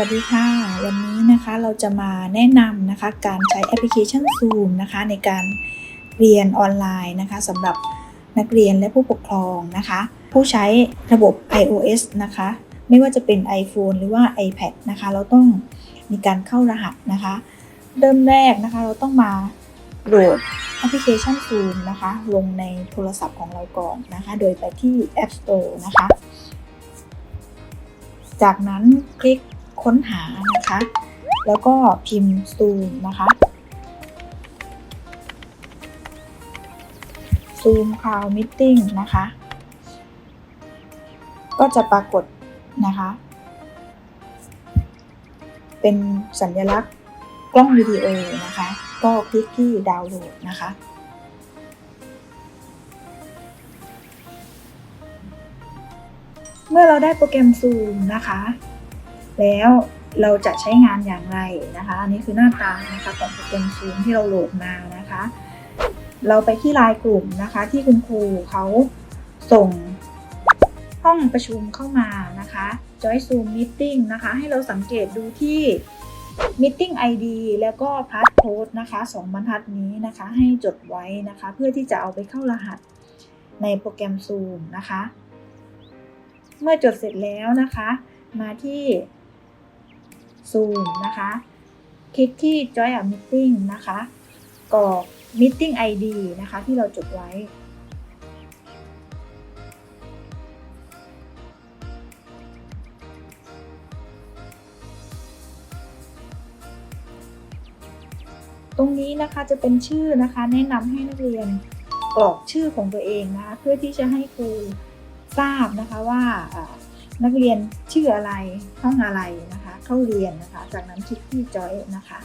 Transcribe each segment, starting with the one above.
วัสดีค่ะ วันนี้นะคะเราจะมาแนะนำนะคะการใช้แอปพลิเคชัน Zoom นะคะในการเรียนออนไลน์นะคะสำหรับนักเรียนและผู้ปกครองนะคะ ผู้ใช้ระบบ iOS นะคะ ไม่ว่าจะเป็น iPhone หรือว่า iPad นะคะ เราต้องมีการเข้ารหัสนะคะ เริ่มแรกนะคะเราต้องมาโหลดแอปพลิเคชัน Zoom นะคะ ลงในโทรศัพท์ของเราก่อนนะคะ โดยไปที่ App Store นะคะ จากนั้นคลิก ค้นหานะคะ แล้วก็พิมพ์ Zoom นะคะ Zoom Cloud Meeting นะคะ ก็จะปรากฏนะคะ เป็นสัญลักษณ์กล้องวิดีโอนะคะ ก็คลิกที่ดาวน์โหลดนะคะเมื่อเราได้โปรแกรม Zoom นะคะ แล้วเราจะใช้งานอย่างไรนะคะ อันนี้คือหน้าตานะคะของโปรแกรม Zoom ที่เราโหลดมานะคะ เราไปที่ไลน์กลุ่มนะคะที่คุณครูเขาส่งห้องประชุมเข้ามานะคะ Join Zoom Meeting นะคะ ให้เราสังเกตดูที่ Meeting ID แล้วก็ Passcode นะคะสองบรรทัดนี้นะคะ ให้จดไว้นะคะ เพื่อที่จะเอาไปเข้ารหัสในโปรแกรม Zoom นะคะ เมื่อจดเสร็จแล้วนะคะ มาที่ Zoom นะคะ คลิกที่ Join a Meeting นะคะกรอก Meeting ID นะคะที่เราจดไว้ ตรงนี้นะคะจะเป็นชื่อนะคะแนะนำให้นักเรียนกรอกชื่อของตัวเองนะคะเพื่อที่จะให้ครูทราบนะคะว่านักเรียนชื่ออะไรห้องอะไรนะ เข้าเรียนนะคะ จากนั้นคลิกที่ Join นะคะ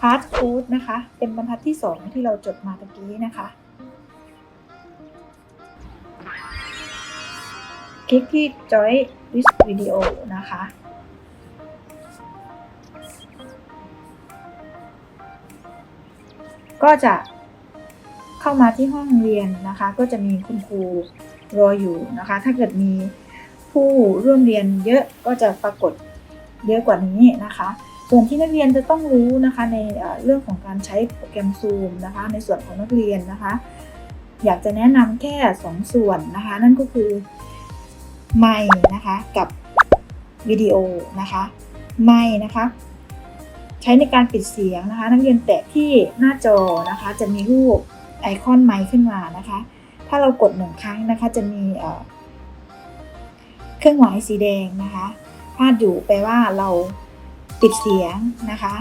พาร์ทโค้ดนะคะ เป็นบรรทัดที่ 2 ที่เราจดมาตะกี้นะคะ คลิกที่ Join with Video นะคะก็จะเข้ามาที่ห้องเรียนนะคะ ก็จะมีคุณครูรออยู่นะคะ ถ้าเกิดมี ผู้ร่วมเรียนเยอะก็จะปรากฏเยอะกว่านี้นะคะ ส่วนที่นักเรียนจะต้องรู้นะคะในเรื่องของการใช้โปรแกรม Zoom นะคะ ในส่วนของนักเรียนนะคะ อยากจะแนะนำแค่ 2 ส่วนนะคะ นั่นก็คือไมค์นะคะกับวิดีโอนะคะไมค์นะคะใช้ในการปิดเสียงนะคะ นักเรียนแตะที่หน้าจอนะคะ จะมีรูปไอคอนไมค์ขึ้นมานะคะ ถ้าเรากดหนึ่งครั้งนะคะ จะมี เครื่องหมายสีแดงนะคะพาดอยู่แปลว่าเราปิดเสียงนะคะ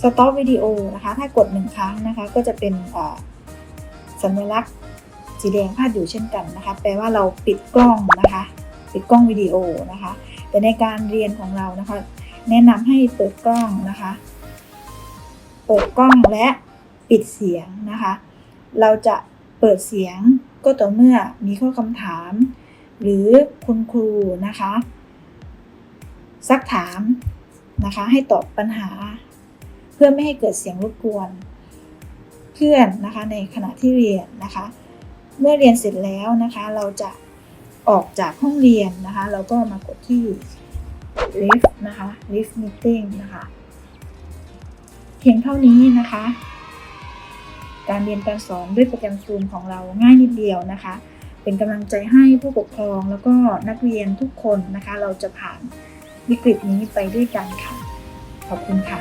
stop วิดีโอนะคะ ถ้ากดหนึ่งครั้งนะคะ ก็จะเป็นสัญลักษณ์สีแดงพาดอยู่เช่นกันนะคะ แปลว่าเราปิดกล้องนะคะ ปิดกล้องวิดีโอนะคะ แต่ในการเรียนของเรานะคะ แนะนำให้เปิดกล้องนะคะ เปิดกล้องและปิดเสียงนะคะ เราจะเปิดเสียงก็ต่อเมื่อมีข้อคำถาม หรือคุณครูนะคะ ซักถามนะคะ ให้ตอบปัญหา เพื่อไม่ให้เกิดเสียงรบกวน เพื่อนนะคะในขณะที่เรียนนะคะ เมื่อเรียนเสร็จแล้วนะคะ เราจะออกจากห้องเรียนนะคะ เราก็มากดที่ lift นะคะ lift meeting นะคะ เพียงเท่านี้นะคะ การเรียนการสอนด้วยโปรแกรม Zoom ของเราง่ายนิดเดียวนะคะ เป็นกำลังใจให้ผู้ปกครองแล้วก็นักเรียนทุกคนนะคะ เราจะผ่านวิกฤตนี้ไปด้วยกันค่ะ ขอบคุณค่ะ